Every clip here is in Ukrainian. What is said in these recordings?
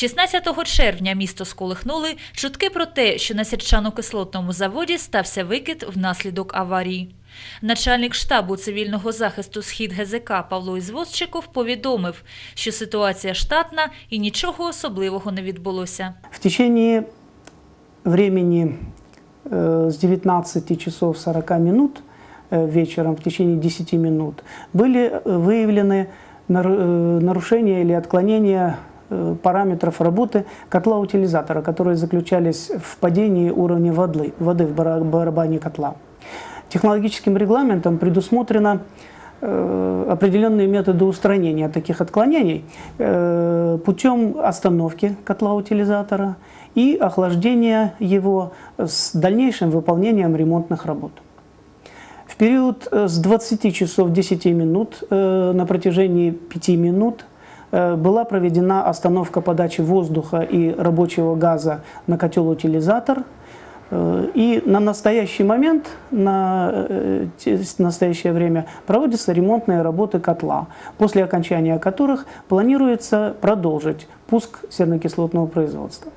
16 червня місто сколихнули чутки про те, що на сірчано-кислотному заводі стався викид внаслідок аварії. Начальник штабу цивільного захисту Схід ГЗК Павло Ізвозчиков повідомив, що ситуація штатна і нічого особливого не відбулося. В течение времени э, с 19 часов 40 минут э, вечером, в течение 10 минут, были э, выявлены нару- э, нарушения или отклонения э, параметров работы котла-утилизатора, которые заключались в падении уровня воды, воды в бара- барабане котла. Технологическим регламентом предусмотрено э, определенные методы устранения таких отклонений э, путем остановки котла-утилизатора и охлаждения его с дальнейшим выполнением ремонтных работ. В период э, с 20 часов 10 минут э, на протяжении 5 минут э, была проведена остановка подачи воздуха и рабочего газа на котел-утилизатор. Э, И на настоящий момент, на э, настоящее время проводятся ремонтные работы котла, после окончания которых планируется продолжить пуск сернокислотного производства.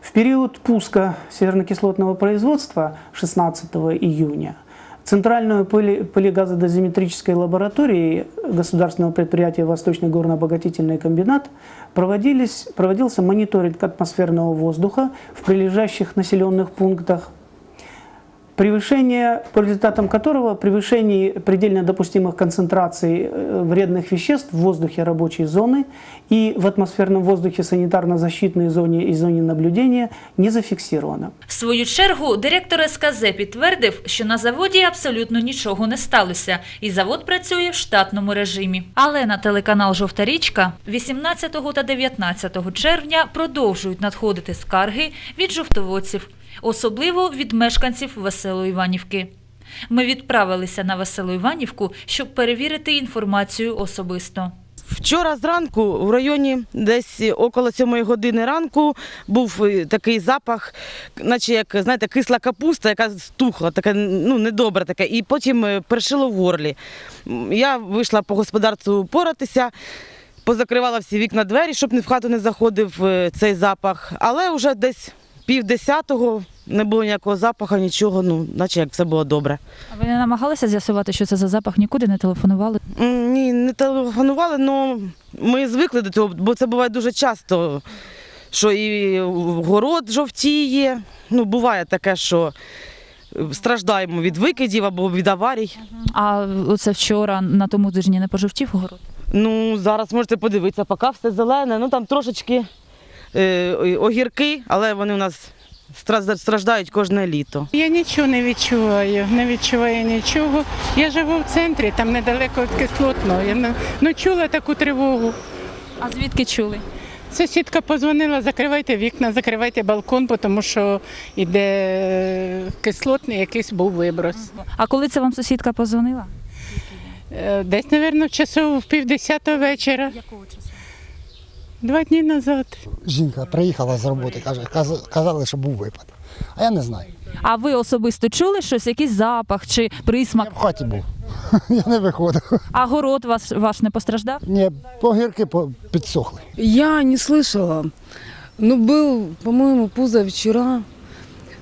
В период пуска сернокислотного производства 16 июня Центральную поли- полигазодозиметрической лабораторией государственного предприятия Восточный горно-обогатительный комбинат проводился мониторинг атмосферного воздуха в прилежащих населенных пунктах, превышение, по результатам которого превышение предельно допустимых концентраций э, вредных веществ в воздухе рабочей зоны и в атмосферном воздухе санитарно-защитной зоне и зоне наблюдения не зафиксировано. В свою чергу директор СКЗ підтвердив, що на заводі абсолютно нічого не сталося, і завод працює в штатному режимі. Але на телеканал Жовта річка 18 та 19 червня продовжують надходити скарги від жовтоводців, особливо від мешканців Веселоїванівки. Ми відправилися на Веселоїванівку, щоб перевірити інформацію особисто. Вчора зранку в районі десь около 7 години ранку був е, такий запах, наче як знаєте, кисла капуста, яка стухла, така ну недобра така, і потім е, першило в горлі. Я вийшла по господарству поратися. Позакривала всі вікна двері, щоб ні в хату не заходив е, цей запах. Але вже десь пів десятого не було ніякого запаху, нічого, ну, наче як все було добре. А ви не намагалися з'ясувати, що це за запах? Нікуди не телефонували? М, Ні, не телефонували, але ми звикли до цього, бо це буває дуже часто, що і город жовтіє. Ну, буває таке, що страждаємо від викидів або від аварій. А оце вчора на тому тижні не пожовтів город? Ну, зараз можете подивитися, поки все зелене. Ну там трошечки огірки, але вони у нас стра- страждають кожне літо. Я нічого не відчуваю, не відчуваю нічого. Я живу в центрі, там недалеко від кислотного. Я не- ну, чула таку тривогу. А звідки чули? Сусідка позвонила, закривайте вікна, закривайте балкон, тому що йде кислотний якийсь був виброс. А коли це вам сусідка позвонила? Е, Десь, мабуть, часов в півдесятого вечора. Якого часу? Два дні назад. Жінка приїхала з роботи, каже, каз- казали, що був випад. А я не знаю. А ви особисто чули щось, якийсь запах чи Я присмак? в хаті був. Я не виходив. А город ваш, ваш не постраждав? Ні, погірки по- підсохли. Я не слышала. Ну, был, по-моему, позавчера.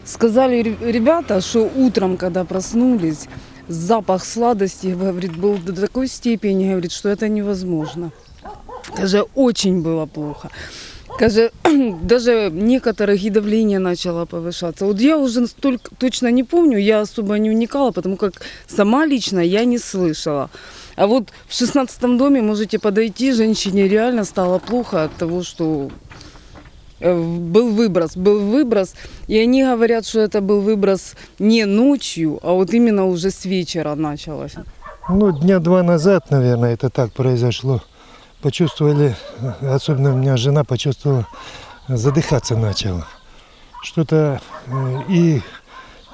Сказали ре- ребята, что утром, когда проснулись, запах сладости, говорит, был до такой степени, говорит, что это невозможно. Каже, очень было плохо. Каже, даже некоторых и давление начало повышаться. Вот я уже настолько точно не помню, я особо не вникала, потому как сама лично я не слышала. А вот в шестнадцатом доме можете подойти, женщине реально стало плохо от того, что э, был выброс, был выброс, и они говорят, что это был выброс не ночью, а вот именно уже с вечера началось. Ну, дня два назад, наверное, это так произошло. Почувствовали, особенно у меня жена почувствовала, задыхаться начала. Что-то э, и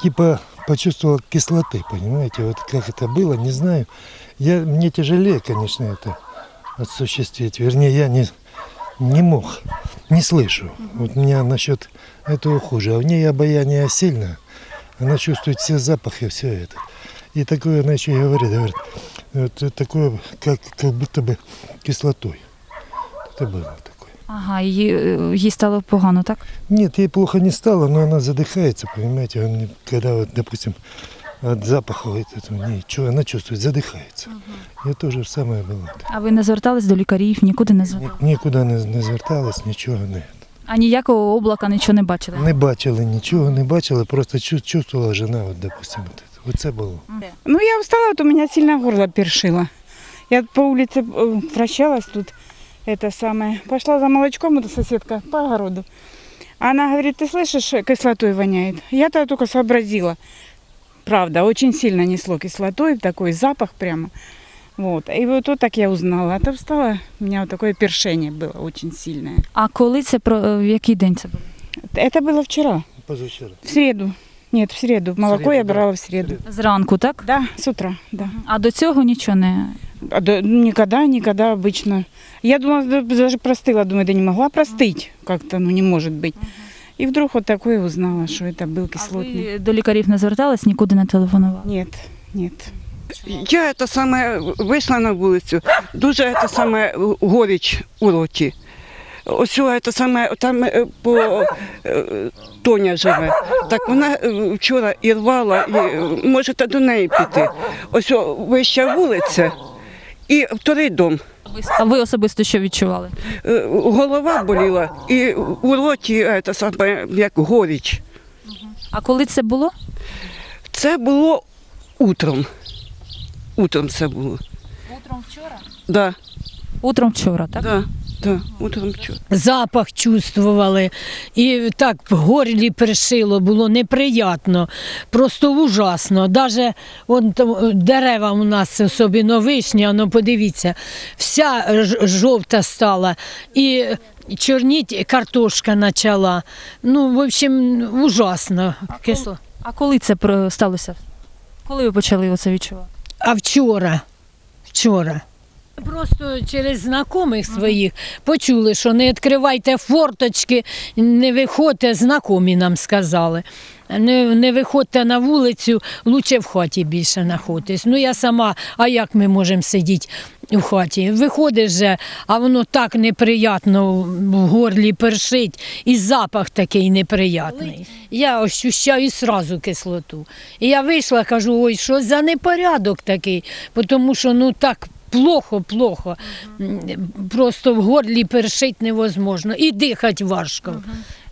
типа почувствовала кислоты, понимаете, вот как это было, не знаю. Я, мне тяжелее, конечно, это осуществить. Вернее, я не, не мог, не слышу. Вот у меня насчет этого хуже. А в ней обаяние сильное. Она чувствует все запахи, все это. И такое она еще и говорит, говорит, вот такое, как, как будто бы кислотой. Это было такое. Ага, їй, е, їй стало погано, так? Нет, ей плохо не стало, но она задыхается, понимаете, он, когда вот, допустим, от запаха вот этого, ничего, она чувствует, задыхается. И то же самое было. А ви не звертались до лікарів, нікуди не Ні- звертались? Нікуди не, не зверталась, нічого не. А ніякого облака нічого не бачили? Не бачили, нічого не бачили, просто чу- чувствувала жена, от, допустим, от це. Оце було. Ну, я устала, вот у меня сильно горло першило. Я по улице э, вращалась тут, это самое. Пошла за молочком, эта соседка, по огороду. Она говорит, ты слышишь, кислотой воняет. Я тогда только сообразила. Правда, очень сильно несло кислотой, такой запах прямо. Вот. И вот, вот так я узнала. А то встала, у меня вот такое першение было очень сильное. А коли це про е, в який день це було? Это было вчера, Позавчора. в среду. Нет, в среду. Молоко среду, я да. брала в среду. Зранку, так? Да, с утра, да. А до цього нічого не. А да, никогда, никогда обычно. Я думала, да, даже простыла, думаю, да не могла простыть как-то, ну не может быть. И вдруг вот такое узнала, что это был А кислотный. ви до лікарів не звертались, нікуди не телефонували? Нет, нет. Я це саме вийшла на вулицю, дуже це саме горіч у роті. Ось це саме там е, по е, Тоня живе. Так вона е, вчора і рвала, і е, можете до неї піти. Ось вища вулиця і вторий дом. А ви особисто що відчували? Е, Голова боліла і у роті е, це саме як горіч. А коли це було? Це було утром. Утром це було. Утром вчора. Да, Утром вчора, так? да, да, утром запах чувствували. І так в горлі першило, було неприємно, просто ужасно. Даже вон там дерева у нас, особливо вишня, ну подивіться, вся жовта стала. І чорніть картошка почала. Ну, в общем, ужасно. Кисло. А коли це сталося? Коли ви почали оце відчувати? А вчора, вчора. Просто через знайомих своїх почули, що не відкривайте форточки, не виходьте, знайомі нам сказали. Не, не виходьте на вулицю, лучше в хаті більше знаходитись. Ну я сама, а як ми можемо сидіти в хаті? Виходиш же, а воно так неприємно в горлі першить, і запах такий неприємний. Я ощущаю сразу кислоту. І я вийшла, кажу, ой, що за непорядок такий, тому що ну так. Плохо, плохо. Просто в горлі першить невозможно. І дихати важко.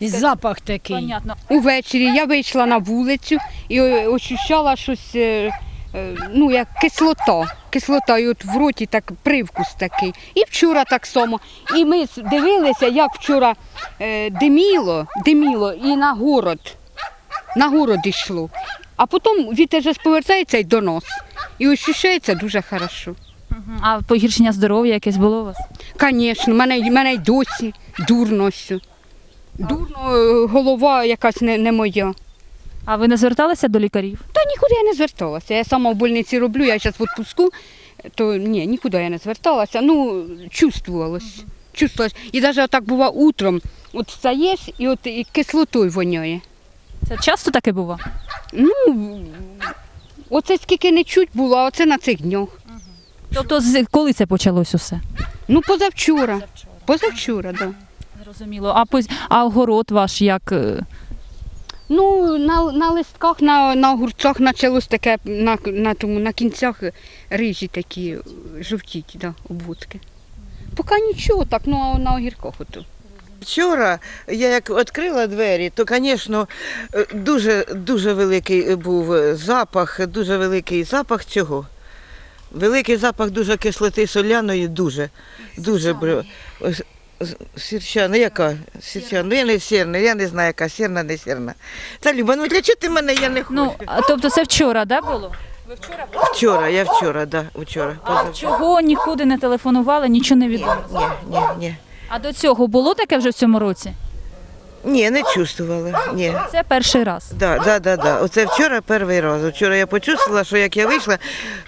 І запах такий. Понятно. Увечері я вийшла на вулицю і е, ощущала щось, е, е, ну як кислота. Кислота, і от в роті так привкус такий. І вчора так само. І ми с- дивилися, як вчора е, диміло, диміло і на город. На город йшло. А потім вітер же повертається й до нас. І ощущається дуже хорошо. А погіршення здоров'я якесь було у вас? Звісно, мене, мене й досі дурно. все. Дурно, е, голова якась не, не моя. А ви не зверталися до лікарів? Та нікуди я не зверталася. Я сама в больниці роблю, я зараз в відпуску, то ні, нікуди я не зверталася. Ну, чувствувалось. Чувствувалось. І навіть отак бува утром, от встаєш і от і кислотою воняє. Це часто таке було? Ну, оце скільки не чуть було, а оце на цих днях. Тобто, з- коли це почалось усе? Ну, позавчора. Позавчора, так. Да. Зрозуміло. А поз- а огород ваш як? е, Ну, на, на листках, на, на огурцях почалось таке, на, на, тому, на кінцях рижі такі е, жовтіть, да, обводки. Поки нічого, так, ну а на огірках ото. Вчора я як відкрила двері, то, звісно, дуже, дуже великий був запах, дуже великий запах цього. Великий запах дуже кислоти соляної, дуже, дуже. бр- ось, з- Сірчана, яка? Сірчана, ну я не сірна, я не знаю, яка сірна, не сірна. Та Люба, ну для чого ти мене, я не хочу. Ну, а, тобто це вчора, да, було? Вчора, я вчора, да, вчора. А позавчора. чого нікуди не телефонували, нічого не відомо. Ні, ні, ні. А до цього було таке вже в цьому році? Ні, не чувствувала, ні. Це перший раз. Да, да, да, да. Оце вчора перший раз. Вчора я почувствувала, що як я вийшла,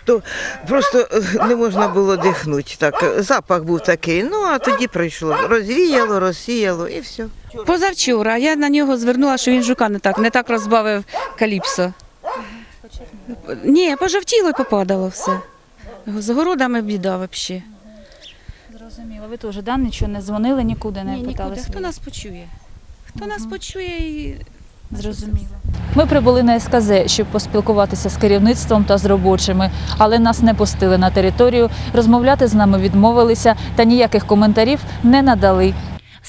то просто е, не можна було дихнути. Так, запах був такий. Ну а тоді пройшло. Розвіяло, розсіяло і все. Позавчора я на нього звернула, що він жука не так, не так розбавив каліпсо. Ні, пожовтіло і попадало все. З городами біда взагалі. Зрозуміло. Ви теж да, нічого не дзвонили, нікуди не Ні, нікуди. питалися? Хто нас почує? Хто нас почує і Зрозуміло. Ми прибули на СКЗ, щоб поспілкуватися з керівництвом та з робочими, але нас не пустили на територію, розмовляти з нами відмовилися та ніяких коментарів не надали.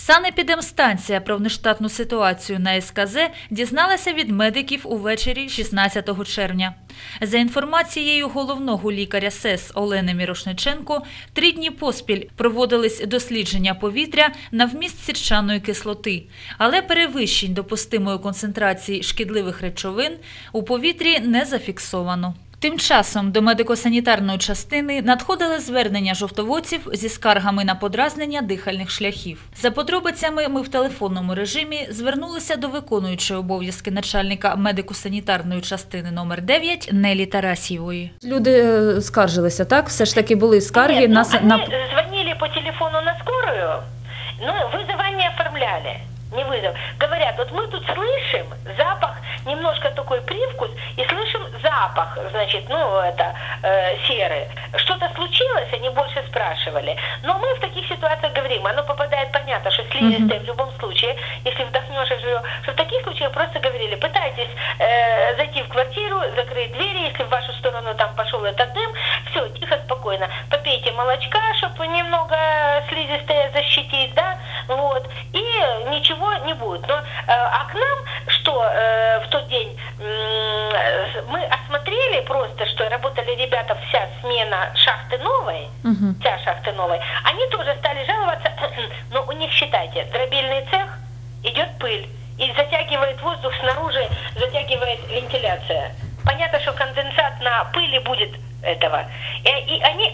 Санепідемстанція про внештатну ситуацію на СКЗ дізналася від медиків увечері 16 червня. За інформацією головного лікаря СЕС Олени Мірошниченко, три дні поспіль проводились дослідження повітря на вміст сірчаної кислоти, але перевищень допустимої концентрації шкідливих речовин у повітрі не зафіксовано. Тим часом до медико-санітарної частини надходили звернення жовтоводців зі скаргами на подразнення дихальних шляхів. За подробицями ми в телефонному режимі звернулися до виконуючої обов'язки начальника медико-санітарної частини номер 9 Нелі Тарасєвої. Люди е, скаржилися, так? Все ж таки були скарги Нет, на, ну, на звонили по телефону на скорую, но вызова не оформляли. Не вызов. Говорят, вот мы тут слышим запах, немножко такой привкус, и слышим запах, значит, ну, это, э, серы. Что-то случилось, они больше спрашивали. Но мы в таких ситуациях говорим, оно попадает, понятно, что слизистое в любом случае, если вдохнешь ее, что в таких случаях просто говорили, пытайтесь э, зайти в квартиру, закрыть двери, если в вашу сторону вся шахты новой, они тоже стали жаловаться, но у них, считайте, дробильный цех, идет пыль, и затягивает воздух снаружи, затягивает вентиляция. Понятно, что конденсат на пыли будет этого. И, и они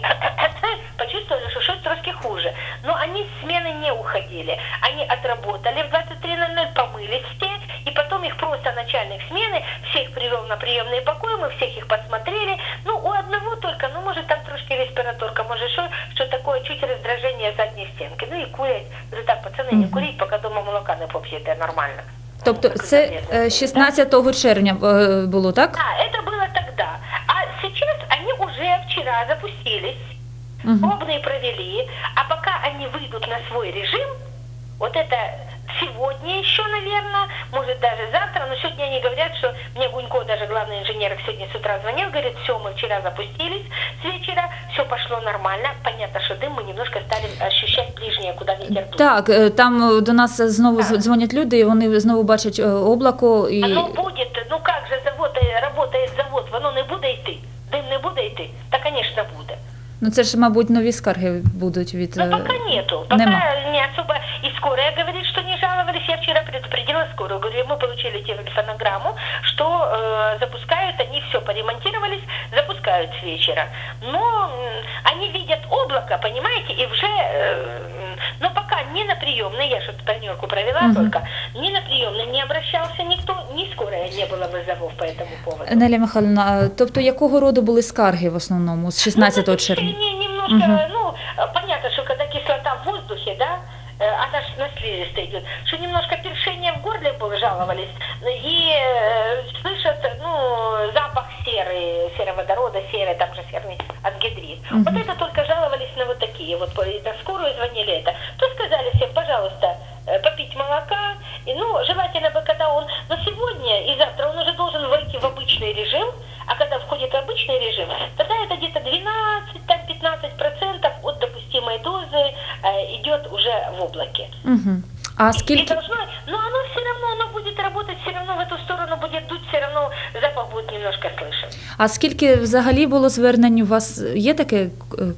почувствовали, что что-то трошки хуже. Но они с смены не уходили. Они отработали в 23.00, помылись все, и потом их просто начальник смены всех привел на приемные покои, мы всех их посмотрели. Ну, у одного только, ну, может, там трошки респираторка, может, что, что такое, чуть раздражение задней стенки. Ну, и курить. Говорю, так, пацаны, не курить, пока дома молока не попьете, нормально. тобто це е, 16 червня е, було, так? Да, это было тогда. А сейчас они уже вчера запустились, Мгм. пробные провели, а пока они выйдут на свой режим, вот это сегодня еще, наверное, может даже завтра, но сегодня они говорят, что мне Гунько, даже главный инженер, сегодня с утра звонил, говорит, все, мы вчера запустились с вечера, все пошло нормально, понятно, что дым мы немножко стали ощущать ближнее, куда ветер дует. Так, е, там е, до нас знову з- дзвонять люди, і вони знову бачать е, облако і Оно будет, ну как же завод, э, работает завод, воно не буде йти, дим не буде йти, та, конечно, буде. ну це ж, мабуть, нові скарги будуть від Ну, е, пока нету. Пока нема. получили телефонограмму, что э, запускают, они все поремонтировались, запускают с вечера. Но м, они видят облако, понимаете, и уже... э, м, но пока не на приемной, я что-то планерку провела Мгм. только, ни на приемной не обращался никто, ни скорая не было вызовов по этому поводу. Неля Михайловна, е, тобто якого роду були скарги в основному з 16 червня? Не, немножко, Мгм. Слизистой идет, что немножко першение в горле было, жаловались, и э, слышат, ну, запах серы, сероводорода, серы, там же серный ангидрид. Мгм. Вот это только жаловались на вот такие, вот на скорую звонили это. То сказали всем, пожалуйста, э, попить молока, и, ну, желательно бы, когда он, но сегодня и завтра он уже должен войти в обычный режим, а когда входит в обычный режим, тогда это идет уже в облаке. Угу. А И скільки должно, но оно все равно, оно будет работать, все равно в эту сторону будет дуть, все равно запах будет немножко слышен. а скільки взагалі було звернень? У вас є таке е,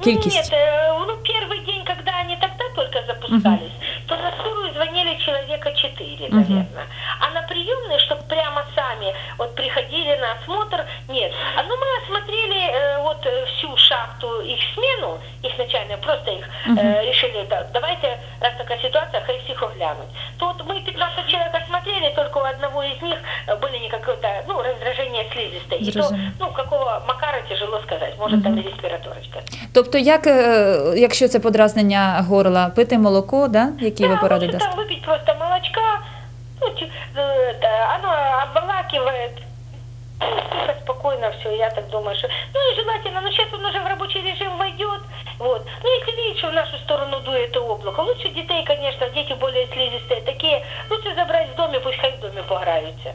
кількість? Нет, э, ну первый день, когда они тогда только запускались, то на скорую звонили человека 4, Мгм. наверное. А на приемные, чтобы прямо сами вот приходили на осмотр, нет. А ну мы осмотрели э, вот э, всю шахту, их смену, их начальную, просто их э, Мгм. решили, да, давайте, раз такая ситуация, хай всех оглянуть. То вот мы 15 человек осмотрели, только у одного из них э, были не какое-то, ну, раздражение слизистой. И то, Зрозуміло. ну, какого макара тяжело сказать, может там и респираторочка. Тобто, як е, якщо це подразнення горла, пити молоко, да? які ви поради Лучше дасте? там выпить просто молочка, ну, чу- э, это, оно обволакивает, Тихо, спокойно все, я так думаю, что... Ну и желательно, но сейчас он уже в рабочий режим войдет, вот. Ну если видишь, что в нашу сторону дует облако, лучше детей, конечно, дети более слизистые такие, лучше забрать в доме, пусть хай в доме пограються.